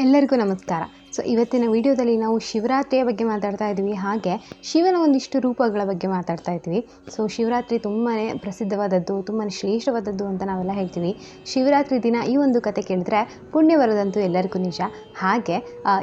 ಎಲ್ಲರಿಗೂ ನಮಸ್ಕಾರ. ಸೊ ಇವತ್ತಿನ ವಿಡಿಯೋದಲ್ಲಿ ನಾವು ಶಿವರಾತ್ರಿಯ ಬಗ್ಗೆ ಮಾತಾಡ್ತಾ ಇದ್ವಿ ಹಾಗೆ ಶಿವನ ಒಂದಿಷ್ಟು ರೂಪಗಳ ಬಗ್ಗೆ ಮಾತಾಡ್ತಾ ಇದ್ವಿ ಸೊ ಶಿವರಾತ್ರಿ ತುಂಬಾ ಪ್ರಸಿದ್ಧವಾದದ್ದು ತುಂಬಾ ಶ್ರೇಷ್ಠವಾದದ್ದು ಅಂತ ನಾವೆಲ್ಲ ಹೇಳ್ತೀವಿ. ಶಿವರಾತ್ರಿ ದಿನ ಈ ಒಂದು ಕತೆ ಕೇಳಿದ್ರೆ ಪುಣ್ಯ ಬರೋದಂತೂ ಎಲ್ಲರಿಗೂ ನಿಜ. ಹಾಗೆ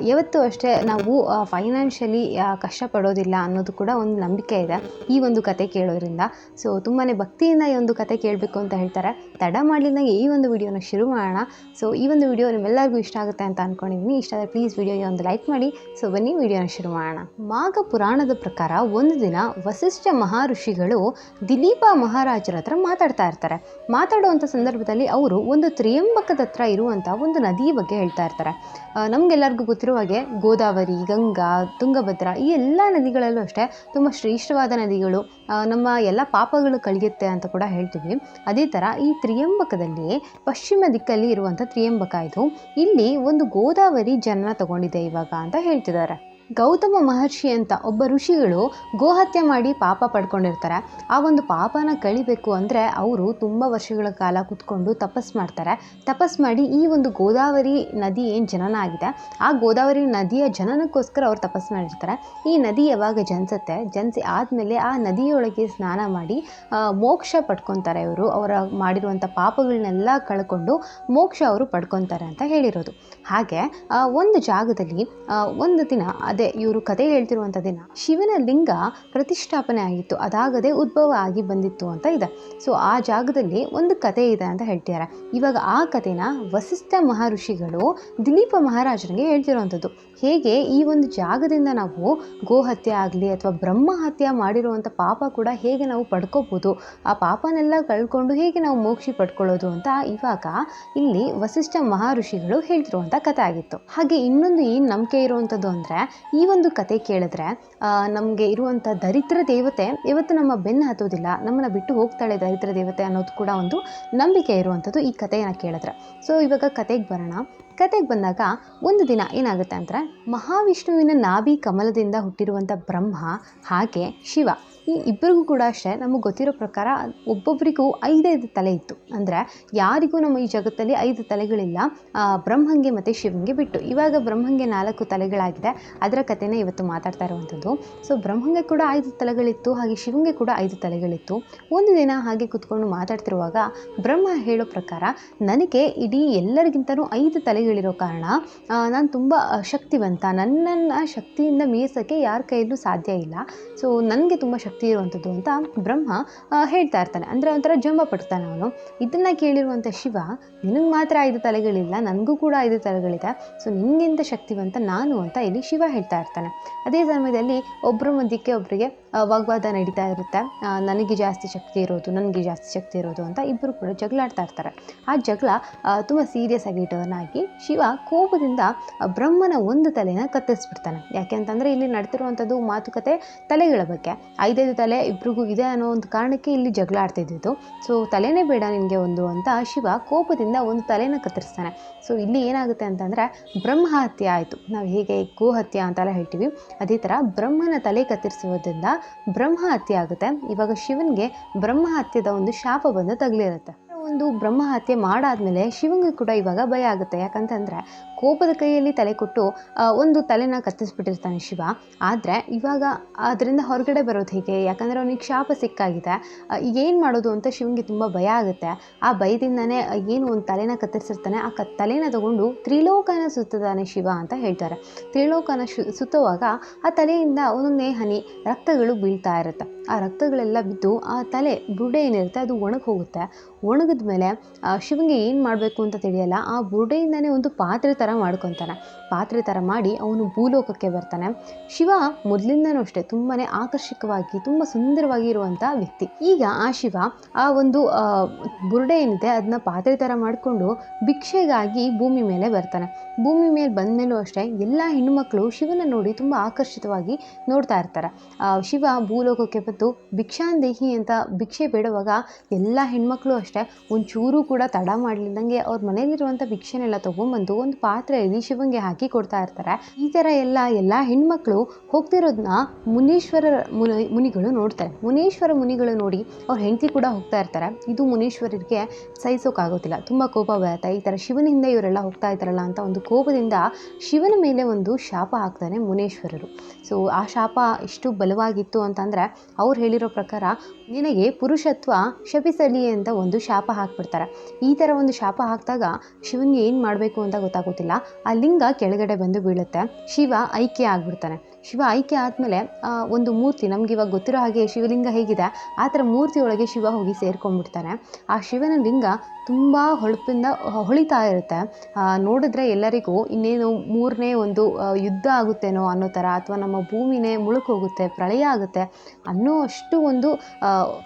ಯಾವತ್ತೂ ಅಷ್ಟೇ ನಾವು ಫೈನಾನ್ಷಿಯಲಿ ಕಷ್ಟಪಡೋದಿಲ್ಲ ಅನ್ನೋದು ಕೂಡ ಒಂದು ನಂಬಿಕೆ ಇದೆ ಈ ಒಂದು ಕತೆ ಕೇಳೋದ್ರಿಂದ. ಸೊ ತುಂಬಾ ಭಕ್ತಿಯಿಂದ ಈ ಒಂದು ಕತೆ ಕೇಳಬೇಕು ಅಂತ ಹೇಳ್ತಾರೆ. ತಡ ಮಾಡಲಿಲ್ಲ ಈ ಒಂದು ವಿಡಿಯೋನ ಶುರು ಮಾಡೋಣ. ಸೊ ಈ ಒಂದು ವಿಡಿಯೋ ನಿಮ್ಮೆಲ್ಲರಿಗೂ ಇಷ್ಟ ಆಗುತ್ತೆ ಅಂತ ಅಂದ್ಕೊಂಡಿದ್ದೀನಿ ಇಷ್ಟ ಆದರೆ ಪ್ಲೀಸ್ ವಿಡಿಯೋಗೆ ಒಂದು ಲೈಕ್ ಮಾಡಿ. ಸೊ ಬನ್ನಿ ವಿಡಿಯೋನ ಶುರು ಮಾಡೋಣ. ಮಾಘ ಪುರಾಣದ ಪ್ರಕಾರ ಒಂದು ದಿನ ವಸಿಷ್ಠ ಮಹರ್ಷಿಗಳು ದಿಲೀಪ ಮಹಾರಾಜರ ಹತ್ರ ಮಾತಾಡ್ತಾ ಇರ್ತಾರೆ. ಮಾತಾಡುವಂಥ ಸಂದರ್ಭದಲ್ಲಿ ಅವರು ಒಂದು ತ್ರಿಯಂಬಕದ ಹತ್ರ ಇರುವಂಥ ಒಂದು ನದಿ ಬಗ್ಗೆ ಹೇಳ್ತಾ ಇರ್ತಾರೆ. ನಮಗೆಲ್ಲರಿಗೂ ಗೊತ್ತಿರುವ ಹಾಗೆ ಗೋದಾವರಿ, ಗಂಗಾ, ತುಂಗಭದ್ರಾ ಈ ಎಲ್ಲ ನದಿಗಳಲ್ಲೂ ಅಷ್ಟೇ ತುಂಬ ಶ್ರೇಷ್ಠವಾದ ನದಿಗಳು. ನಮ್ಮ ಎಲ್ಲ ಪಾಪಗಳು ಕಳಿಯುತ್ತೆ ಅಂತ ಕೂಡ ಹೇಳ್ತೀವಿ. ಅದೇ ಥರ ಈ ತ್ರಿಯಂಬಕದಲ್ಲಿ ಪಶ್ಚಿಮ ದಿಕ್ಕಲ್ಲಿ ಇರುವಂಥ ತ್ರಿಯಂಬಕ ಇದು. ಇಲ್ಲಿ ಒಂದು ಗೋದಾವರಿ ಜನ್ಮ ತಗೊಂಡಿದೆ ಇವಾಗ ಅಂತ ಹೇಳ್ತಿದ್ದಾರೆ. ಗೌತಮ ಮಹರ್ಷಿ ಅಂತ ಒಬ್ಬ ಋಷಿಗಳು ಗೋಹತ್ಯೆ ಮಾಡಿ ಪಾಪ ಪಡ್ಕೊಂಡಿರ್ತಾರೆ. ಆ ಒಂದು ಪಾಪನ ಕಳಿಬೇಕು ಅಂದರೆ ಅವರು ತುಂಬ ವರ್ಷಗಳ ಕಾಲ ಕುತ್ಕೊಂಡು ತಪಸ್ ಮಾಡ್ತಾರೆ. ತಪಸ್ ಮಾಡಿ ಈ ಒಂದು ಗೋದಾವರಿ ನದಿ ಏನು ಜನನ ಆಗಿದೆ? ಆ ಗೋದಾವರಿ ನದಿಯ ಜನನಕ್ಕೋಸ್ಕರ ಅವ್ರು ತಪಸ್ ಮಾಡಿರ್ತಾರೆ. ಈ ನದಿ ಯಾವಾಗ ಜನಿಸುತ್ತೆ? ಜನಿಸಿ ಆದಮೇಲೆ ಆ ನದಿಯೊಳಗೆ ಸ್ನಾನ ಮಾಡಿ ಮೋಕ್ಷ ಪಡ್ಕೊತಾರೆ ಇವರು. ಅವರ ಮಾಡಿರುವಂಥ ಪಾಪಗಳನ್ನೆಲ್ಲ ಕಳ್ಕೊಂಡು ಮೋಕ್ಷ ಅವರು ಪಡ್ಕೊತಾರೆ ಅಂತ ಹೇಳಿರೋದು. ಹಾಗೆ ಒಂದು ಜಾಗದಲ್ಲಿ ಒಂದು ದಿನ ಅದೇ ಇವರು ಕತೆ ಹೇಳ್ತಿರುವಂಥ ದಿನ ಶಿವನ ಲಿಂಗ ಪ್ರತಿಷ್ಠಾಪನೆ ಆಗಿತ್ತು. ಅದಾಗದೆ ಉದ್ಭವ ಆಗಿ ಬಂದಿತ್ತು ಅಂತ ಇದೆ. ಸೊ ಆ ಜಾಗದಲ್ಲಿ ಒಂದು ಕತೆ ಇದೆ ಅಂತ ಹೇಳ್ತಿದ್ದಾರೆ ಇವಾಗ ಆ ಕಥೆನ ವಸಿಷ್ಠ ಮಹರ್ಷಿಗಳು ದಿಲೀಪ ಮಹಾರಾಜನಿಗೆ ಹೇಳ್ತಿರುವಂಥದ್ದು ಹೇಗೆ ಈ ಒಂದು ಜಾಗದಿಂದ ನಾವು ಗೋಹತ್ಯೆ ಆಗಲಿ ಅಥವಾ ಬ್ರಹ್ಮ ಹತ್ಯೆ ಮಾಡಿರುವಂಥ ಪಾಪ ಕೂಡ ಹೇಗೆ ನಾವು ಪಡ್ಕೋಬೋದು? ಆ ಪಾಪನೆಲ್ಲ ಕಳ್ಕೊಂಡು ಹೇಗೆ ನಾವು ಮೋಕ್ಷಿ ಪಡ್ಕೊಳ್ಳೋದು ಅಂತ ಇವಾಗ ಇಲ್ಲಿ ವಸಿಷ್ಠ ಮಹರ್ಷಿಗಳು ಹೇಳ್ತಿರುವಂಥ ಕಥೆ ಆಗಿತ್ತು. ಹಾಗೆ ಇನ್ನೊಂದು ಏನು ನಂಬಿಕೆ ಇರುವಂಥದ್ದು ಅಂದರೆ ಈ ಒಂದು ಕತೆ ಕೇಳಿದ್ರೆ ನಮಗೆ ಇರುವಂಥ ದರಿದ್ರ ದೇವತೆ ಇವತ್ತು ನಮ್ಮ ಬೆನ್ನು ಹತ್ತೋದಿಲ್ಲ ನಮ್ಮನ್ನು ಬಿಟ್ಟು ಹೋಗ್ತಾಳೆ ದರಿದ್ರ ದೇವತೆ ಅನ್ನೋದು ಕೂಡ ಒಂದು ನಂಬಿಕೆ ಇರುವಂಥದ್ದು ಈ ಕಥೆಯನ್ನು ಕೇಳಿದ್ರೆ. ಸೊ ಇವಾಗ ಕತೆಗೆ ಬರೋಣ. ಕತೆಗೆ ಬಂದಾಗ ಒಂದು ದಿನ ಏನಾಗುತ್ತೆ ಅಂದರೆ ಮಹಾವಿಷ್ಣುವಿನ ನಾಭಿ ಕಮಲದಿಂದ ಹುಟ್ಟಿರುವಂಥ ಬ್ರಹ್ಮ, ಹಾಗೆ ಶಿವ. ಈ ಇಬ್ಬರಿಗೂ ಕೂಡ ಅಷ್ಟೇ, ನಮಗೆ ಗೊತ್ತಿರೋ ಪ್ರಕಾರ ಒಬ್ಬೊಬ್ಬರಿಗೂ ಐದೈದು ತಲೆ ಇತ್ತು. ಅಂದರೆ ಯಾರಿಗೂ ನಮ್ಮ ಈ ಜಗತ್ತಲ್ಲಿ ಐದು ತಲೆಗಳಿಲ್ಲ. ಬ್ರಹ್ಮಂಗೆ ಮತ್ತು ಶಿವಂಗೆ ಬಿಟ್ಟು. ಇವಾಗ ಬ್ರಹ್ಮಂಗೆ ನಾಲ್ಕು ತಲೆಗಳಾಗಿದೆ. ಅದರ ಕಥೆನ ಇವತ್ತು ಮಾತಾಡ್ತಾ ಇರುವಂಥದ್ದು. ಸೊ ಬ್ರಹ್ಮಂಗೆ ಕೂಡ ಐದು ತಲೆಗಳಿತ್ತು, ಹಾಗೆ ಶಿವಂಗೆ ಕೂಡ ಐದು ತಲೆಗಳಿತ್ತು. ಒಂದು ದಿನ ಹಾಗೆ ಕೂತ್ಕೊಂಡು ಮಾತಾಡ್ತಿರುವಾಗ ಬ್ರಹ್ಮ ಹೇಳೋ ಪ್ರಕಾರ, ನನಗೆ ಇಡೀ ಎಲ್ಲರಿಗಿಂತಲೂ ಐದು ತಲೆಗಳಿರೋ ಕಾರಣ ನಾನು ತುಂಬ ಶಕ್ತಿವಂತ. ನನ್ನನ್ನು ಶಕ್ತಿಯಿಂದ ಮೀಸೋಕ್ಕೆ ಯಾರ ಕೈಯಲ್ಲೂ ಸಾಧ್ಯ ಇಲ್ಲ. ಸೊ ನನಗೆ ತುಂಬ ಶಕ್ತಿ ಇರುವಂಥದ್ದು ಅಂತ ಬ್ರಹ್ಮ ಹೇಳ್ತಾ ಇರ್ತಾನೆ. ಅಂದರೆ ಒಂಥರ ಜಂಬ ಪಡ್ತಾನೆ ಅವನು. ಇದನ್ನು ಕೇಳಿರುವಂಥ ಶಿವ, ನಿನಗೆ ಮಾತ್ರ ಐದು ತಲೆಗಳಿಲ್ಲ, ನನಗೂ ಕೂಡ ಐದು ತಲೆಗಳಿದೆ. ಸೊ ನಿನಗಿಂತ ಶಕ್ತಿವಂತ ನಾನು ಅಂತ ಇಲ್ಲಿ ಶಿವ ಹೇಳ್ತಾ ಇರ್ತಾನೆ. ಅದೇ ಸಮಯದಲ್ಲಿ ಒಬ್ಬರ ಮಧ್ಯಕ್ಕೆ ಒಬ್ಬರಿಗೆ ವಾಗ್ವಾದ ನಡೀತಾ ಇರುತ್ತೆ. ನನಗೆ ಜಾಸ್ತಿ ಶಕ್ತಿ ಇರೋದು, ನನಗೆ ಜಾಸ್ತಿ ಶಕ್ತಿ ಇರೋದು ಅಂತ ಇಬ್ಬರು ಕೂಡ ಜಗಳ ಆಡ್ತಾ ಇರ್ತಾರೆ. ಆ ಜಗಳ ತುಂಬ ಸೀರಿಯಸ್ ಆಗಿ ಟರ್ನ್ ಆಗಿ ಶಿವ ಕೋಪದಿಂದ ಬ್ರಹ್ಮನ ಒಂದು ತಲೆನ ಕತ್ತರಿಸ್ಬಿಡ್ತಾನೆ. ಯಾಕೆ ಅಂತಂದರೆ ಇಲ್ಲಿ ನಡ್ತಿರುವಂಥದ್ದು ಮಾತುಕತೆ ತಲೆಗಳ ಬಗ್ಗೆ. ಐದೈದು ತಲೆ ಇಬ್ರಿಗೂ ಇದೆ ಅನ್ನೋ ಒಂದು ಕಾರಣಕ್ಕೆ ಇಲ್ಲಿ ಜಗಳ ಆಡ್ತಿದ್ದಿದ್ದು ಸೊ ತಲೆನೇ ಬೇಡ ನಿನಗೆ ಒಂದು ಅಂತ ಶಿವ ಕೋಪದಿಂದ ಒಂದು ತಲೆನ ಕತ್ತರಿಸ್ತಾನೆ. ಸೊ ಇಲ್ಲಿ ಏನಾಗುತ್ತೆ ಅಂತಂದರೆ ಬ್ರಹ್ಮ ಹತ್ಯೆ ಆಯಿತು. ನಾವು ಹೇಗೆ ಗೋಹತ್ಯೆ ಅಂತೆಲ್ಲ ಹೇಳ್ತೀವಿ. ಅದೇ ಥರ ಬ್ರಹ್ಮನ ತಲೆ ಕತ್ತರಿಸುವುದರಿಂದ ಬ್ರಹ್ಮ ಹತ್ಯೆ ಆಗುತ್ತೆ. ಇವಾಗ ಶಿವನಿಗೆ ಬ್ರಹ್ಮ ಹತ್ಯೆದ ಒಂದು ಶಾಪ ಬಂದು ತಗಲಿರುತ್ತೆ. ಒಂದು ಬ್ರಹ್ಮ ಹತ್ಯೆ ಮಾಡಾದ್ಮೇಲೆ ಶಿವಂಗೆ ಕೂಡ ಇವಾಗ ಭಯ ಆಗುತ್ತೆ. ಯಾಕಂತಂದರೆ ಕೋಪದ ಕೈಯಲ್ಲಿ ತಲೆ ಕೊಟ್ಟು ಒಂದು ತಲೆನ ಕತ್ತರಿಸ್ಬಿಟ್ಟಿರ್ತಾನೆ ಶಿವ. ಆದರೆ ಇವಾಗ ಅದರಿಂದ ಹೊರಗಡೆ ಬರೋದು ಹೇಗೆ? ಯಾಕಂದರೆ ಅವನಿಗೆ ಶಾಪ ಸಿಕ್ಕಾಗಿದೆ. ಏನು ಮಾಡೋದು ಅಂತ ಶಿವಂಗೆ ತುಂಬ ಭಯ ಆಗುತ್ತೆ. ಆ ಭಯದಿಂದನೇ ಏನು ಒಂದು ತಲೆನ ಕತ್ತರಿಸಿರ್ತಾನೆ, ಆ ಕ, ತಲೆನ ತಗೊಂಡು ತ್ರಿಲೋಕನ ಸುತ್ತದಾನೆ ಶಿವ ಅಂತ ಹೇಳ್ತಾರೆ. ತ್ರಿಲೋಕನ ಸುತ್ತುವಾಗ ಆ ತಲೆಯಿಂದ ಒಂದೊಂದೇ ಹನಿ ರಕ್ತಗಳು ಬೀಳ್ತಾ ಇರುತ್ತೆ. ಆ ರಕ್ತಗಳೆಲ್ಲ ಬಿದ್ದು ಆ ತಲೆ ಬುಡ್ಡೆ ಏನಿರುತ್ತೆ ಅದು ಒಣಗಿ ಹೋಗುತ್ತೆ ಒಣಗಿದ ಮೇಲೆ ಶಿವನಿಗೆ ಏನು ಮಾಡಬೇಕು ಅಂತ ತಿಳಿಯಲ್ಲ, ಆ ಬುರುಡೆಯಿಂದನೇ ಒಂದು ಪಾತ್ರೆ ಥರ ಮಾಡ್ಕೊತಾನೆ. ಪಾತ್ರೆ ಥರ ಮಾಡಿ ಅವನು ಭೂಲೋಕಕ್ಕೆ ಬರ್ತಾನೆ. ಶಿವ ಮೊದಲಿಂದನೂ ಅಷ್ಟೇ ತುಂಬಾ ಆಕರ್ಷಕವಾಗಿ, ತುಂಬ ಸುಂದರವಾಗಿ ಇರುವಂಥ ವ್ಯಕ್ತಿ. ಈಗ ಆ ಶಿವ ಆ ಒಂದು ಬುರುಡೆ ಏನಿದೆ ಅದನ್ನ ಪಾತ್ರೆ ಥರ ಮಾಡಿಕೊಂಡು ಭಿಕ್ಷೆಗಾಗಿ ಭೂಮಿ ಮೇಲೆ ಬರ್ತಾನೆ. ಭೂಮಿ ಮೇಲೆ ಬಂದ ಮೇಲೂ ಅಷ್ಟೇ ಎಲ್ಲ ಹೆಣ್ಣುಮಕ್ಕಳು ಶಿವನ ನೋಡಿ ತುಂಬ ಆಕರ್ಷಿತವಾಗಿ ನೋಡ್ತಾ ಇರ್ತಾರೆ. ಶಿವ ಭೂಲೋಕಕ್ಕೆ ಬಂದು ಭಿಕ್ಷಾಂದೇಹಿ ಅಂತ ಭಿಕ್ಷೆ ಬೇಡುವಾಗ ಎಲ್ಲ ಹೆಣ್ಮಕ್ಳು ಅಷ್ಟೇ ಅಷ್ಟೇ ಒಂಚೂರು ಕೂಡ ತಡ ಮಾಡಲಿಲ್ಲದಂಗೆ ಅವ್ರ ಮನೇಲಿರುವಂಥ ಭಿಕ್ಷೆನೆಲ್ಲ ತೊಗೊಂಬಂದು ಒಂದು ಪಾತ್ರೆಯಲ್ಲಿ ಶಿವಂಗೆ ಹಾಕಿ ಕೊಡ್ತಾ ಇರ್ತಾರೆ. ಈ ಥರ ಎಲ್ಲ ಎಲ್ಲ ಹೆಣ್ಮಕ್ಳು ಹೋಗ್ತಿರೋದನ್ನ ಮುನೀಶ್ವರ ಮುನಿ, ಮುನಿಗಳು ನೋಡ್ತಾರೆ. ಮುನೀಶ್ವರ ಮುನಿಗಳು ನೋಡಿ ಅವ್ರ ಹೆಂಡತಿ ಕೂಡ ಹೋಗ್ತಾ ಇರ್ತಾರೆ. ಇದು ಮುನೀಶ್ವರರಿಗೆ ಸಹಿಸೋಕ್ಕಾಗೋದಿಲ್ಲ ತುಂಬ ಕೋಪ ಬರುತ್ತೆ. ಈ ಥರ ಶಿವನ ಹಿಂದೆ ಇವರೆಲ್ಲ ಹೋಗ್ತಾ ಇದ್ದಾರಲ್ಲ ಅಂತ ಒಂದು ಕೋಪದಿಂದ ಶಿವನ ಮೇಲೆ ಒಂದು ಶಾಪ ಹಾಕ್ತಾನೆ ಮುನೇಶ್ವರರು. ಸೊ ಆ ಶಾಪ ಎಷ್ಟು ಬಲವಾಗಿತ್ತು ಅಂತಂದರೆ ಅವ್ರು ಹೇಳಿರೋ ಪ್ರಕಾರ ನಿನಗೆ ಪುರುಷತ್ವ ಶಪಿಸಲಿ ಅಂತ ಒಂದು ಶಾಪ ಹಾಕ್ಬಿಡ್ತಾರೆ. ಈ ಥರ ಒಂದು ಶಾಪ ಹಾಕಿದಾಗ ಶಿವನಿಗೆ ಏನು ಮಾಡಬೇಕು ಅಂತ ಗೊತ್ತಾಗೋದಿಲ್ಲ. ಆ ಲಿಂಗ ಕೆಳಗಡೆ ಬಂದು ಬೀಳುತ್ತೆ. ಶಿವ ಐಕ್ಯ ಆಗ್ಬಿಡ್ತಾನೆ. ಶಿವ ಐಕ್ಯ ಆದಮೇಲೆ ಒಂದು ಮೂರ್ತಿ ನಮ್ಗೆ ಇವಾಗ ಗೊತ್ತಿರೋ ಹಾಗೆ ಶಿವಲಿಂಗ ಹೇಗಿದೆ. ಆ ಥರ ಮೂರ್ತಿಯೊಳಗೆ ಶಿವ ಹೋಗಿ ಸೇರ್ಕೊಂಡ್ಬಿಡ್ತಾನೆ. ಆ ಶಿವನ ಲಿಂಗ ತುಂಬ ಹೊಳಪಿಂದ ಹೊಳಿತಾ ಇರುತ್ತೆ. ನೋಡಿದ್ರೆ ಎಲ್ಲರಿಗೂ ಇನ್ನೇನು ಮೂರನೇ ಒಂದು ಯುದ್ಧ ಆಗುತ್ತೇನೋ ಅನ್ನೋ ಥರ ಅಥವಾ ನಮ್ಮ ಭೂಮಿನೇ ಮುಳುಕೋಗುತ್ತೆ ಪ್ರಳಯ ಆಗುತ್ತೆ ಅನ್ನೋ ಅಷ್ಟು ಒಂದು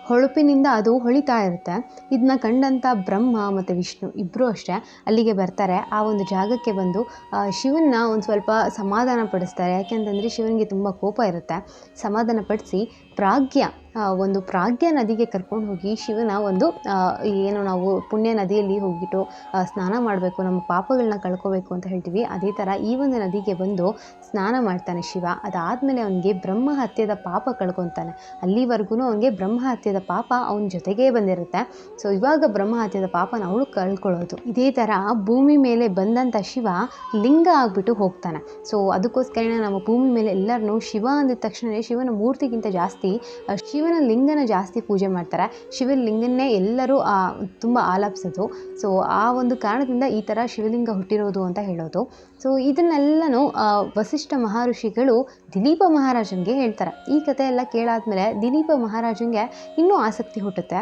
ಹೊಳಪಿನಿಂದ ಅದು ಹೊಳಿತಾ ಇರುತ್ತೆ. ಇದನ್ನ ಕಂಡಂಥ ಬ್ರಹ್ಮ ಮತ್ತು ವಿಷ್ಣು ಇಬ್ಬರೂ ಅಷ್ಟೇ ಅಲ್ಲಿಗೆ ಬರ್ತಾರೆ. ಆ ಒಂದು ಜಾಗಕ್ಕೆ ಬಂದು ಶಿವನ್ನ ಒಂದು ಸ್ವಲ್ಪ ಸಮಾಧಾನ ಪಡಿಸ್ತಾರೆ ಯಾಕೆಂತಂದರೆ ಶಿವನಿಗೆ ತುಂಬ ಕೋಪ ಇರುತ್ತೆ. ಸಮಾಧಾನ ಪಡಿಸಿ ಆ, ಒಂದು ಪ್ರಾಜ್ಞ ನದಿಗೆ ಕರ್ಕೊಂಡು ಹೋಗಿ ಶಿವನ ಒಂದು ಏನು ನಾವು ಪುಣ್ಯ ನದಿಯಲ್ಲಿ ಹೋಗಿಬಿಟ್ಟು ಸ್ನಾನ ಮಾಡಬೇಕು ನಮ್ಮ ಪಾಪಗಳನ್ನ ಕಳ್ಕೋಬೇಕು ಅಂತ ಹೇಳ್ತೀವಿ. ಅದೇ ಥರ ಈ ಒಂದು ನದಿಗೆ ಬಂದು ಸ್ನಾನ ಮಾಡ್ತಾನೆ ಶಿವ. ಅದಾದಮೇಲೆ ಅವನಿಗೆ ಬ್ರಹ್ಮ ಹತ್ಯದ ಪಾಪ ಕಳ್ಕೊತಾನೆ. ಅಲ್ಲಿವರೆಗೂ ಅವನಿಗೆ ಬ್ರಹ್ಮ ಹತ್ಯದ ಪಾಪ ಅವನ ಜೊತೆಗೇ ಬಂದಿರುತ್ತೆ. ಸೊ ಇವಾಗ ಬ್ರಹ್ಮ ಹತ್ಯದ ಪಾಪನ ಅವಳು ಕಳ್ಕೊಳ್ಳೋದು. ಇದೇ ಥರ ಭೂಮಿ ಮೇಲೆ ಬಂದಂಥ ಶಿವ ಲಿಂಗ ಆಗಿಬಿಟ್ಟು ಹೋಗ್ತಾನೆ. ಸೊ ಅದಕ್ಕೋಸ್ಕರನೇ ನಮ್ಮ ಭೂಮಿ ಮೇಲೆ ಎಲ್ಲರನ್ನೂ ಶಿವ ಅಂದಿದ ತಕ್ಷಣವೇ ಶಿವನ ಮೂರ್ತಿಗಿಂತ ಜಾಸ್ತಿ ಆ, ಶಿವನ ಲಿಂಗನ ಜಾಸ್ತಿ ಪೂಜೆ ಮಾಡ್ತಾರೆ. ಶಿವನ ಲಿಂಗನ್ನೇ ಎಲ್ಲರೂ ತುಂಬ ಆಲಾಪಿಸೋದು. ಸೊ ಆ ಒಂದು ಕಾರಣದಿಂದ ಈ ಥರ ಶಿವಲಿಂಗ ಹುಟ್ಟಿರೋದು ಅಂತ ಹೇಳೋದು. ಸೊ ಇದನ್ನೆಲ್ಲನೂ ವಸಿಷ್ಠ ಮಹರ್ಷಿಗಳು ದಿಲೀಪ ಮಹಾರಾಜನಿಗೆ ಹೇಳ್ತಾರೆ. ಈ ಕಥೆ ಎಲ್ಲ ಕೇಳಾದ್ಮೇಲೆ ದಿಲೀಪ ಮಹಾರಾಜನಿಗೆ ಇನ್ನೂ ಆಸಕ್ತಿ ಹುಟ್ಟುತ್ತೆ.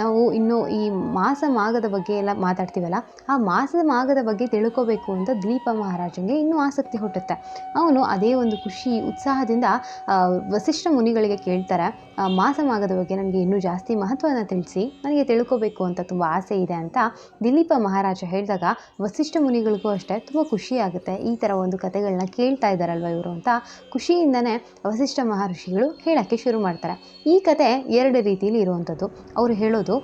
ನಾವು ಇನ್ನು ಈ ಮಾಸ ಮಾಗದ ಬಗ್ಗೆ ಎಲ್ಲ ಮಾತಾಡ್ತೀವಲ್ಲ, ಆ ಮಾಸದ ಮಾಗದ ಬಗ್ಗೆ ತಿಳ್ಕೋಬೇಕು ಅಂತ ದಿಲೀಪ ಮಹಾರಾಜನಿಗೆ ಇನ್ನೂ ಆಸಕ್ತಿ ಹುಟ್ಟುತ್ತೆ. ಅವನು ಅದೇ ಒಂದು ಖುಷಿ, ಉತ್ಸಾಹದಿಂದ ವಸಿಷ್ಠ ಮುನಿಗಳಿಗೆ ಕೇಳ್ತಾರೆ ಮಾಸ ಮಾಗದ ಬಗ್ಗೆ ನನಗೆ ಇನ್ನೂ ಜಾಸ್ತಿ ಮಹತ್ವನ ತಿಳಿಸಿ, ನನಗೆ ತಿಳ್ಕೋಬೇಕು ಅಂತ ತುಂಬ ಆಸೆ ಇದೆ ಅಂತ ದಿಲೀಪ ಮಹಾರಾಜ ಹೇಳಿದಾಗ ವಸಿಷ್ಠ ಮುನಿಗಳಿಗೂ ಅಷ್ಟೇ ತುಂಬ ಖುಷಿ ಆಗುತ್ತೆ ಈ ಥರ ಒಂದು ಕಥೆಗಳನ್ನ ಕೇಳ್ತಾ ಇದ್ದಾರಲ್ವ ಇವರು ಅಂತ ಖುಷಿಯಿಂದನೇ ವಸಿಷ್ಠ ಮಹರ್ಷಿಗಳು ಹೇಳೋಕ್ಕೆ ಶುರು ಮಾಡ್ತಾರೆ. ಈ ಕತೆ ಎರಡು ರೀತಿಯಲ್ಲಿ ಇರುವಂಥದ್ದು. ಅವರು ಹೇಳೋದು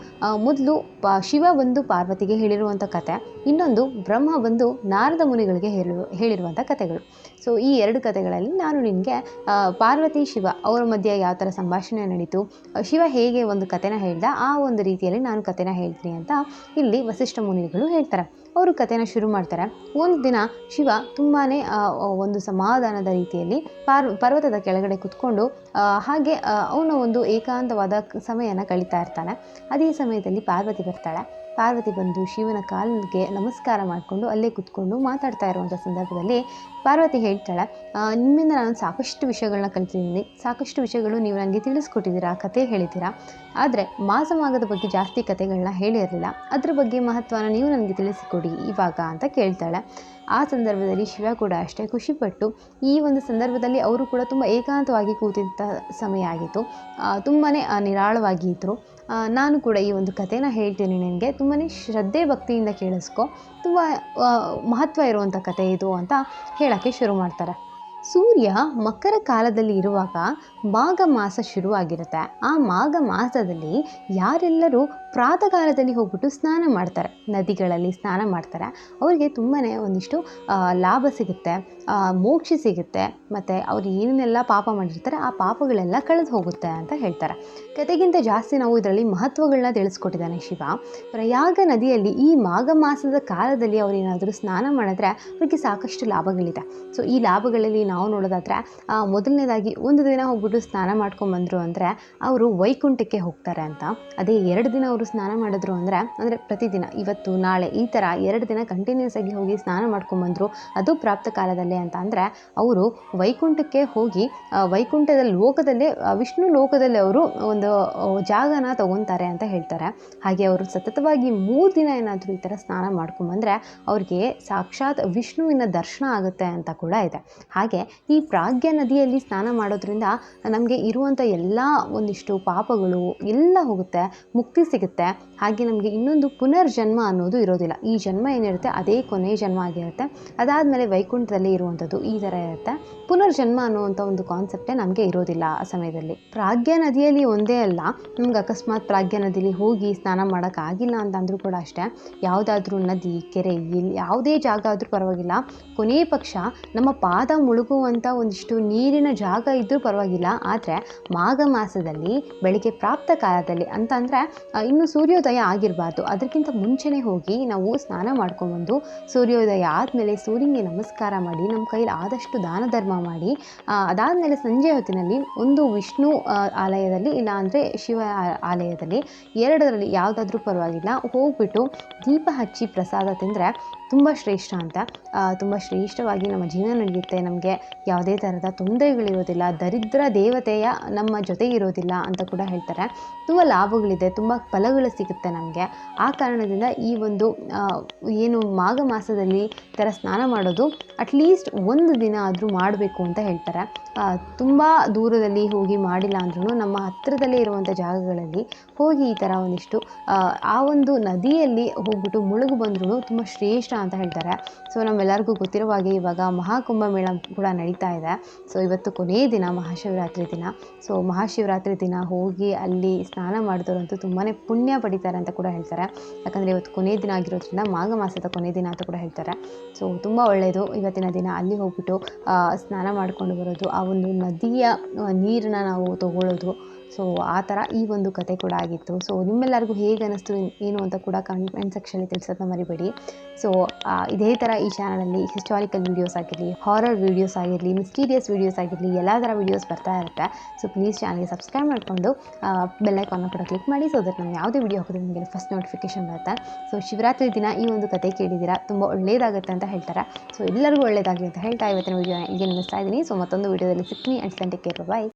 ಮೊದಲು ಪ, ಶಿವ ಬಂದು ಪಾರ್ವತಿಗೆ ಹೇಳಿರುವಂಥ ಕತೆ, ಇನ್ನೊಂದು ಬ್ರಹ್ಮ ಬಂದು ನಾರದ ಮುನಿಗಳಿಗೆ ಹೇಳುವ ಹೇಳಿರುವಂಥ ಕಥೆಗಳು. ಸೊ, ಈ ಎರಡು ಕಥೆಗಳಲ್ಲಿ ನಾನು ನಿಮಗೆ ಪಾರ್ವತಿ, ಶಿವ ಅವರ ಮಧ್ಯೆ ಯಾವ ಥರ ಸಂಭಾಷಣೆ ನಡೀತು, ಶಿವ ಹೇಗೆ ಒಂದು ಕಥೆನ ಹೇಳ್ದ, ಆ ಒಂದು ರೀತಿಯಲ್ಲಿ ನಾನು ಕಥೆನ ಹೇಳ್ತೀನಿ ಅಂತ ಇಲ್ಲಿ ವಸಿಷ್ಠ ಮುನಿಗಳು ಹೇಳ್ತಾರೆ. ಅವರು ಕಥೆನ ಶುರು ಮಾಡ್ತಾರೆ. ಒಂದು ದಿನ ಶಿವ ತುಂಬಾ ಒಂದು ಸಮಾಧಾನದ ರೀತಿಯಲ್ಲಿ ಪಾರ್, ಪರ್ವತದ ಕೆಳಗಡೆ ಕುತ್ಕೊಂಡು ಹಾಗೆ ಅವನ ಒಂದು ಏಕಾಂತವಾದ ಸಮಯನ ಕಳೀತಾ ಇರ್ತಾನೆ. ಅದೇ ಸಮಯದಲ್ಲಿ ಪಾರ್ವತಿ ಬರ್ತಾಳೆ. ಪಾರ್ವತಿ ಬಂದು ಶಿವನ ಕಾಲಿಗೆ ನಮಸ್ಕಾರ ಮಾಡಿಕೊಂಡು ಅಲ್ಲೇ ಕುತ್ಕೊಂಡು ಮಾತಾಡ್ತಾ ಇರುವಂಥ ಸಂದರ್ಭದಲ್ಲಿ ಪಾರ್ವತಿ ಹೇಳ್ತಾಳೆ ನಿಮ್ಮಿಂದ ನಾನು ಸಾಕಷ್ಟು ವಿಷಯಗಳನ್ನ ಕಲ್ತಿದ್ದೀನಿ. ಸಾಕಷ್ಟು ವಿಷಯಗಳು ನೀವು ನನಗೆ ತಿಳಿಸ್ಕೊಟ್ಟಿದ್ದೀರಾ, ಕತೆ ಹೇಳಿದ್ದೀರಾ. ಆದರೆ ಮಾಸಮಾಗದ ಬಗ್ಗೆ ಜಾಸ್ತಿ ಕತೆಗಳನ್ನ ಹೇಳಿರಲಿಲ್ಲ. ಅದ್ರ ಬಗ್ಗೆ ಮಹತ್ವನ ನೀವು ನನಗೆ ತಿಳಿಸಿಕೊಡಿ ಇವಾಗ ಅಂತ ಕೇಳ್ತಾಳೆ. ಆ ಸಂದರ್ಭದಲ್ಲಿ ಶಿವ ಕೂಡ ಅಷ್ಟೇ ಖುಷಿಪಟ್ಟು, ಈ ಒಂದು ಸಂದರ್ಭದಲ್ಲಿ ಅವರು ಕೂಡ ತುಂಬ ಏಕಾಂತವಾಗಿ ಕೂತಿದ್ದ ಸಮಯ ಆಗಿತ್ತು. ತುಂಬಾ ನಿರಾಳವಾಗಿ ಇದ್ದರು ನಾನು ಕೂಡ ಈ ಒಂದು ಕಥೆನ ಹೇಳ್ತೀನಿ ನಿನಗೆ. ತುಂಬಾ ಶ್ರದ್ಧೆ ಭಕ್ತಿಯಿಂದ ಕೇಳಿಸ್ಕೊ. ತುಂಬ ಮಹತ್ವ ಇರುವಂಥ ಕಥೆ ಇದು ಅಂತ ಹೇಳೋಕ್ಕೆ ಶುರು ಮಾಡ್ತಾರೆ. ಸೂರ್ಯ ಮಕರ ಕಾಲದಲ್ಲಿ ಇರುವಾಗ ಮಾಘ ಮಾಸ ಶುರುವಾಗಿರುತ್ತೆ. ಆ ಮಾಘ ಮಾಸದಲ್ಲಿ ಯಾರೆಲ್ಲರೂ ಪ್ರಾತಃ ಕಾಲದಲ್ಲಿ ಹೋಗ್ಬಿಟ್ಟು ಸ್ನಾನ ಮಾಡ್ತಾರೆ. ನದಿಗಳಲ್ಲಿ ಸ್ನಾನ ಮಾಡ್ತಾರೆ. ಅವರಿಗೆ ತುಂಬಾ ಒಂದಿಷ್ಟು ಲಾಭ ಸಿಗುತ್ತೆ ಮೋಕ್ಷ ಸಿಗುತ್ತೆ, ಮತ್ತು ಅವ್ರು ಏನೇನೆಲ್ಲ ಪಾಪ ಮಾಡಿರ್ತಾರೆ, ಆ ಪಾಪಗಳೆಲ್ಲ ಕಳೆದು ಹೋಗುತ್ತೆ ಅಂತ ಹೇಳ್ತಾರೆ. ಕತೆಗಿಂತ ಜಾಸ್ತಿ ನಾವು ಇದರಲ್ಲಿ ಮಹತ್ವಗಳನ್ನ ತಿಳಿಸ್ಕೊಟ್ಟಿದ್ದಾನೆ ಶಿವ. ಪ್ರಯಾಗ ನದಿಯಲ್ಲಿ ಈ ಮಾಘ ಮಾಸದ ಕಾಲದಲ್ಲಿ ಅವರೇನಾದರೂ ಸ್ನಾನ ಮಾಡಿದ್ರೆ ಅವ್ರಿಗೆ ಸಾಕಷ್ಟು ಲಾಭಗಳಿದೆ. ಸೊ, ಈ ಲಾಭಗಳಲ್ಲಿ ನಾವು ನೋಡೋದಾದರೆ ಮೊದಲನೇದಾಗಿ ಒಂದು ದಿನ ಹೋಗ್ಬಿಟ್ಟು ಸ್ನಾನ ಮಾಡ್ಕೊಂಬಂದರು ಅಂದರೆ, ಅವರು ವೈಕುಂಠಕ್ಕೆ ಹೋಗ್ತಾರೆ ಅಂತ. ಅದೇ ಎರಡು ದಿನ ಅವರು ಸ್ನಾನ ಮಾಡಿದ್ರು ಅಂದರೆ ಅಂದರೆ ಪ್ರತಿದಿನ, ಇವತ್ತು, ನಾಳೆ, ಈ ಥರ ಎರಡು ದಿನ ಕಂಟಿನ್ಯೂಸ್ ಆಗಿ ಹೋಗಿ ಸ್ನಾನ ಮಾಡ್ಕೊಂಬಂದರು ಅದು ಪ್ರಾಪ್ತ ಕಾಲದಲ್ಲೇ ಅಂತ ಅಂದರೆ, ಅವರು ವೈಕುಂಠಕ್ಕೆ ಹೋಗಿ ವೈಕುಂಠದ ಲೋಕದಲ್ಲೇ ವಿಷ್ಣು ಲೋಕದಲ್ಲಿ ಅವರು ಒಂದು ಜಾಗನ ತಗೊತಾರೆ ಅಂತ ಹೇಳ್ತಾರೆ. ಹಾಗೆ ಅವರು ಸತತವಾಗಿ ಮೂರು ದಿನ ಏನಾದರೂ ಈ ಥರ ಸ್ನಾನ ಮಾಡ್ಕೊಂಬಂದರೆ ಅವ್ರಿಗೆ ಸಾಕ್ಷಾತ್ ವಿಷ್ಣುವಿನ ದರ್ಶನ ಆಗುತ್ತೆ ಅಂತ ಕೂಡ ಇದೆ. ಹಾಗೆ ಈ ಪ್ರಾಗ್ಯ ನದಿಯಲ್ಲಿ ಸ್ನಾನ ಮಾಡೋದ್ರಿಂದ ನಮಗೆ ಇರುವಂಥ ಎಲ್ಲ ಒಂದಿಷ್ಟು ಪಾಪಗಳು ಎಲ್ಲ ಹೋಗುತ್ತೆ, ಮುಕ್ತಿ ಸಿಗುತ್ತೆ. ಇರುತ್ತೆ. ಹಾಗೆ ನಮಗೆ ಇನ್ನೊಂದು ಪುನರ್ಜನ್ಮ ಅನ್ನೋದು ಇರೋದಿಲ್ಲ. ಈ ಜನ್ಮ ಏನಿರುತ್ತೆ, ಅದೇ ಕೊನೆಯ ಜನ್ಮ ಆಗಿರುತ್ತೆ. ಅದಾದಮೇಲೆ ವೈಕುಂಠದಲ್ಲಿ ಇರುವಂಥದ್ದು ಈ ಥರ ಇರುತ್ತೆ. ಪುನರ್ಜನ್ಮ ಅನ್ನುವಂಥ ಒಂದು ಕಾನ್ಸೆಪ್ಟೇ ನಮಗೆ ಇರೋದಿಲ್ಲ ಆ ಸಮಯದಲ್ಲಿ. ಪ್ರಾಜ್ಞಾ ನದಿಯಲ್ಲಿ ಒಂದೇ ಅಲ್ಲ, ನಮ್ಗೆ ಅಕಸ್ಮಾತ್ ಪ್ರಾಜ್ಞಾ ನದಿಯಲ್ಲಿ ಹೋಗಿ ಸ್ನಾನ ಮಾಡೋಕ್ಕಾಗಿಲ್ಲ ಅಂತ ಅಂದರೂ ಕೂಡ ಅಷ್ಟೇ, ಯಾವುದಾದ್ರೂ ನದಿ, ಕೆರೆ, ಇಲ್ಲಿ ಯಾವುದೇ ಜಾಗ ಆದರೂ ಪರವಾಗಿಲ್ಲ. ಕೊನೆಯ ಪಕ್ಷ ನಮ್ಮ ಪಾದ ಮುಳುಗುವಂಥ ಒಂದಿಷ್ಟು ನೀರಿನ ಜಾಗ ಇದ್ದರೂ ಪರವಾಗಿಲ್ಲ. ಆದರೆ ಮಾಘ ಮಾಸದಲ್ಲಿ, ಬೆಳಿಗ್ಗೆ ಪ್ರಾಪ್ತ ಕಾಲದಲ್ಲಿ ಅಂತ ಅಂದರೆ ಇನ್ನು ಸೂರ್ಯೋದಯ ಆಗಿರಬಾರ್ದು. ಅದಕ್ಕಿಂತ ಮುಂಚೆನೇ ಹೋಗಿ ನಾವು ಸ್ನಾನ ಮಾಡ್ಕೊಂಬಂದು ಸೂರ್ಯೋದಯ ಆದಮೇಲೆ ಸೂರ್ಯನಿಗೆ ನಮಸ್ಕಾರ ಮಾಡಿ, ನಮ್ಮ ಕೈಲಿ ಆದಷ್ಟು ದಾನ ಧರ್ಮ ಮಾಡಿ ಅದಾದಮೇಲೆ ಸಂಜೆ ಹೊತ್ತಿನಲ್ಲಿ ಒಂದು ವಿಷ್ಣು ಆಲಯದಲ್ಲಿ ಇಲ್ಲ ಅಂದರೆ ಶಿವ ಆಲಯದಲ್ಲಿ ಎರಡರಲ್ಲಿ ಯಾವುದಾದ್ರೂ ಪರವಾಗಿಲ್ಲ, ಹೋಗ್ಬಿಟ್ಟು ದೀಪ ಹಚ್ಚಿ ಪ್ರಸಾದ ತಿಂದರೆ ತುಂಬ ಶ್ರೇಷ್ಠ ಅಂತ. ತುಂಬ ಶ್ರೇಷ್ಠವಾಗಿ ನಮ್ಮ ಜೀವನ ನಡೆಯುತ್ತೆ. ನಮಗೆ ಯಾವುದೇ ಥರದ ತೊಂದರೆಗಳಿರೋದಿಲ್ಲ. ದರಿದ್ರ ದೇವತೆಯ ನಮ್ಮ ಜೊತೆ ಇರೋದಿಲ್ಲ ಅಂತ ಕೂಡ ಹೇಳ್ತಾರೆ. ತುಂಬ ಲಾಭಗಳಿದೆ. ತುಂಬ ಫಲಗಳು ಸಿಗುತ್ತೆ ನಮಗೆ. ಆ ಕಾರಣದಿಂದ ಈ ಒಂದು ಏನು ಮಾಘ ಮಾಸದಲ್ಲಿ ಈ ಥರ ಸ್ನಾನ ಮಾಡೋದು ಅಟ್ಲೀಸ್ಟ್ ಒಂದು ದಿನ ಆದರೂ ಮಾಡಬೇಕು ಅಂತ ಹೇಳ್ತಾರೆ. ತುಂಬ ದೂರದಲ್ಲಿ ಹೋಗಿ ಮಾಡಿಲ್ಲ ಅಂದ್ರೂ ನಮ್ಮ ಹತ್ತಿರದಲ್ಲೇ ಇರುವಂಥ ಜಾಗಗಳಲ್ಲಿ ಹೋಗಿ ಈ ಥರ ಒಂದಿಷ್ಟು ಆ, ಒಂದು ನದಿಯಲ್ಲಿ ಹೋಗ್ಬಿಟ್ಟು ಮುಳುಗು ಬಂದ್ರೂ ತುಂಬ ಶ್ರೇಷ್ಠ ಅಂತ ಹೇಳ್ತಾರೆ. ಸೊ ನಮ್ಮೆಲ್ಲರಿಗೂ ಗೊತ್ತಿರುವ ಹಾಗೆ ಇವಾಗ ಮಹಾಕುಂಭ ಮೇಳ ಕೂಡ ನಡೀತಾ ಇದೆ. ಸೊ ಇವತ್ತು ಕೊನೆಯ ದಿನ, ಮಹಾಶಿವರಾತ್ರಿ ದಿನ. ಸೊ ಮಹಾಶಿವರಾತ್ರಿ ದಿನ ಹೋಗಿ ಅಲ್ಲಿ ಸ್ನಾನ ಮಾಡಿದವರಂತೂ ತುಂಬಾ ಪುಣ್ಯ ಪಡಿತಾರೆ ಅಂತ ಕೂಡ ಹೇಳ್ತಾರೆ. ಯಾಕಂದರೆ ಇವತ್ತು ಕೊನೆಯ ದಿನ ಆಗಿರೋದ್ರಿಂದ ಮಾಘ ಮಾಸದ ಕೊನೆಯ ದಿನ ಅಂತ ಕೂಡ ಹೇಳ್ತಾರೆ. ಸೊ ತುಂಬ ಒಳ್ಳೆಯದು ಇವತ್ತಿನ ದಿನ ಅಲ್ಲಿ ಹೋಗ್ಬಿಟ್ಟು ಸ್ನಾನ ಮಾಡಿಕೊಂಡು ಬರೋದು, ಆ ಒಂದು ನದಿಯ ನೀರನ್ನ ನಾವು ತಗೊಳ್ಳೋದು ಸೊ ಆ ಥರ ಈ ಒಂದು ಕತೆ ಕೂಡ ಆಗಿತ್ತು. ಸೊ ನಿಮ್ಮೆಲ್ಲರಿಗೂ ಹೇಗೆ ಅನ್ನಿಸ್ತು ಏನು ಅಂತ ಕೂಡ ಕಮೆಂಟ್ ಸೆಕ್ಷನಲ್ಲಿ ತಿಳಿಸೋದನ್ನ ಮರಿಬೇಡಿ. ಸೊ ಇದೇ ಥರ ಈ ಚಾನಲಲ್ಲಿ ಹಿಸ್ಟಾರಿಕಲ್ ವೀಡಿಯೋಸ್ ಆಗಿರಲಿ ಹಾರರ್ ವೀಡಿಯೋಸ್ ಆಗಿರಲಿ ಮಿಸ್ಟೀರಿಯಸ್ ವೀಡಿಯೋಸ್ ಆಗಿರಲಿ, ಎಲ್ಲ ಥರ ವೀಡಿಯೋಸ್ ಬರ್ತಾ ಇರುತ್ತೆ. ಸೊ ಪ್ಲೀಸ್ ಚಾನಲ್ಗೆ ಸಬ್ಸ್ಕ್ರೈಬ್ ಮಾಡಿಕೊಂಡು ಬೆಲ್ಲೈಕಾನ್ನ ಕೂಡ ಕ್ಲಿಕ್ ಮಾಡಿ ಸೊ ದಟ್ ನಾವು ಯಾವುದೇ ವೀಡಿಯೋ ಹಾಕಿದ್ರೆ ನಿಮಗೆ ಫಸ್ಟ್ ನೋಟಿಫಿಕೇಶನ್ ಬರುತ್ತೆ. ಸೊ ಶಿವರಾತ್ರಿ ದಿನ ಈ ಒಂದು ಕತೆ ಕೇಳಿದ್ದೀರಾ? ತುಂಬ ಒಳ್ಳೆಯದಾಗುತ್ತೆ ಅಂತ ಹೇಳ್ತಾರೆ. ಸೊ ಎಲ್ಲರಿಗೂ ಒಳ್ಳೆಯದಾಗಲಿ ಅಂತ ಹೇಳ್ತಾ ಇವತ್ತಿನ ವೀಡಿಯೋನ ಈಗ ನಿಲ್ಲಿಸ್ತಾ ಇದ್ದೀನಿ. ಸೊ ಮತ್ತೊಂದು ವೀಡಿಯೋದಲ್ಲಿ ಸಿಗ್ತೀನಿ. And take care bye